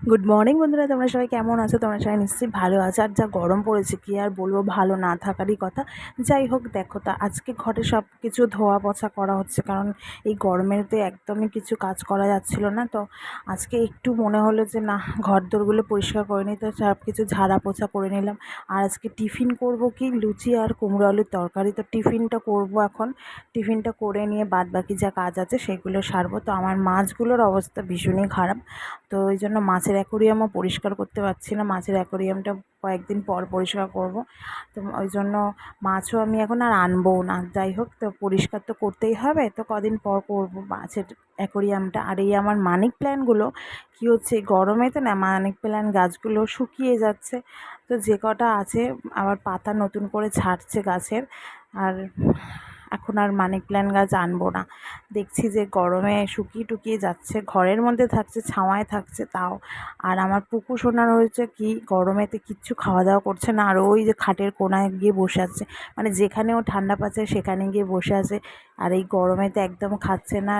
Good morning বন্ধুরা। তোমরা সবাই কেমন আছো? তোমরা সবাই নিশ্চয়ই ভালো আছো। আর যা গরম পড়েছে, কি আর বলব? ভালো না থাকারই কথা। যাই হোক, দেখো তা, আজকে ঘরে সব কিছু ধোয়া পছা করা হচ্ছে। কারণ এই গরমেতে একদমই কিছু কাজ করা যাচ্ছিল না। তো আজকে একটু মনে হলো যে, না ঘর দোরগুলো পরিষ্কার করে নিই। তো সব কিছু ঝাড়া পোছা করে নিলাম। আর আজকে টিফিন করব কি? লুচি আর কুমড়ো আলুর তরকারি। তো টিফিনটা করব এখন। টিফিনটা করে নিয়ে বাদ বাকি যা কাজ আছে, সেগুলো সারবো। তো আমার মাছগুলোর অবস্থা ভীষণই খারাপ। তো ওই জন্য মাছের অ্যাকোরিয়ামও পরিষ্কার করতে পারছি না। মাছের অ্যাকোরিয়ামটা কয়েকদিন পর পরিষ্কার করব। তো ওই জন্য মাছও আমি এখন আর আনব না। যাই হোক, তো পরিষ্কার তো করতেই হবে। তো কদিন পর করব মাছের অ্যাকোরিয়ামটা। আর এই আমার মানিক প্ল্যান্টগুলো কী হচ্ছে, গরমে তো না, মানিক প্ল্যান্ট গাছগুলো শুকিয়ে যাচ্ছে। তো যে কটা আছে, আবার পাতা নতুন করে ছাড়ছে গাছের। আর এখন আর মানি প্ল্যান্ট গাছ আনব না। দেখছি যে গরমে শুকিয়ে টুকিয়ে যাচ্ছে, ঘরের মধ্যে থাকছে, ছাওয়ায় থাকছে তাও। আর আমার পুকু সোনার হয়েছে কি, গরমেতে কিচ্ছু খাওয়া দাওয়া করছে না, আর ওই যে খাটের কোনায় গিয়ে বসে আছে। মানে যেখানে ও ঠান্ডা পাচ্ছে, সেখানে গিয়ে বসে আছে। আর এই গরমেতে একদম খাচ্ছে না।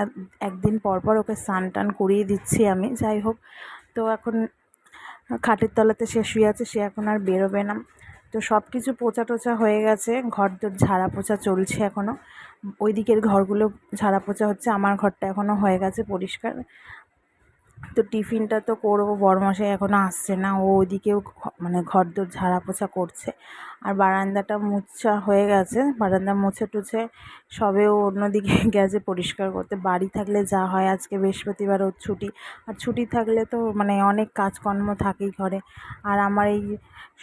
একদিন পর পর ওকে স্নান টান করিয়ে দিচ্ছি আমি, যাই হোক। তো এখন খাটের তলাতে সে শুয়ে আছে, সে এখন আর বেরোবে না। তো সব কিছু পোচা টোচা হয়ে গেছে। ঘর দোর ঝাড়া পোচা চলছে এখনও ওই দিকের ঘরগুলো ঝাড়া পোচা হচ্ছে, আমার ঘরটা এখনও হয়ে গেছে পরিষ্কার। তো টিফিনটা তো করব বড়মশাই এখনও আসছে না, ও ওইদিকেও মানে ঘর দোর ঝাড়া পোছা করছে। আর বারান্দাটা মুছা হয়ে গেছে, বারান্দা মুছে টুছে সবে ও অন্যদিকে গেছে পরিষ্কার করতে। বাড়ি থাকলে যা হয়, আজকে বৃহস্পতিবার ওর ছুটি। আর ছুটি থাকলে তো মানে অনেক কাজকর্ম থাকেই ঘরে। আর আমার এই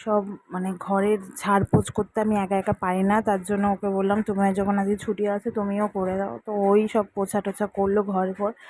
সব মানে ঘরের ঝাড়পোছ করতে আমি একা একা পারি না, তার জন্য ওকে বললাম তুমি যখন আজকে ছুটি আছে, তুমিও করে দাও। তো ওই সব পোছা টোছা করল ঘর ঘর।